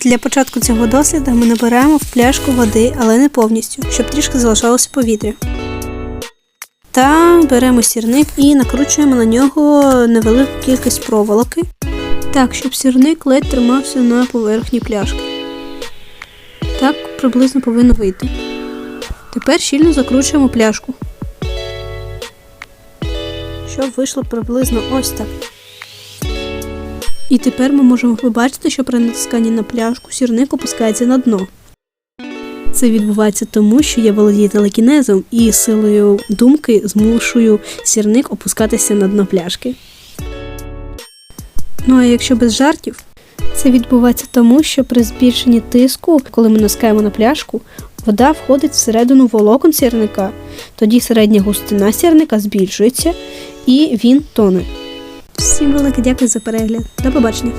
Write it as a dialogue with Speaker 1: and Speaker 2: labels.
Speaker 1: Для початку цього досліду ми набираємо в пляшку води, але не повністю, щоб трішки залишалося повітря. Та беремо сірник і накручуємо на нього невелику кількість проволоки, так, щоб сірник ледь тримався на поверхні пляшки. Так приблизно повинно вийти. Тепер щільно закручуємо пляшку. Щоб вийшло приблизно ось так. І тепер ми можемо побачити, що при натисканні на пляшку сірник опускається на дно. Це відбувається тому, що я володію телекінезом і силою думки змушую сірник опускатися на дно пляшки. Ну а якщо без жартів, це відбувається тому, що при збільшенні тиску, коли ми наскаємо на пляшку, вода входить всередину волокон сірника. Тоді середня густина сірника збільшується і він тоне. Всім велике дякую за перегляд. До побачення!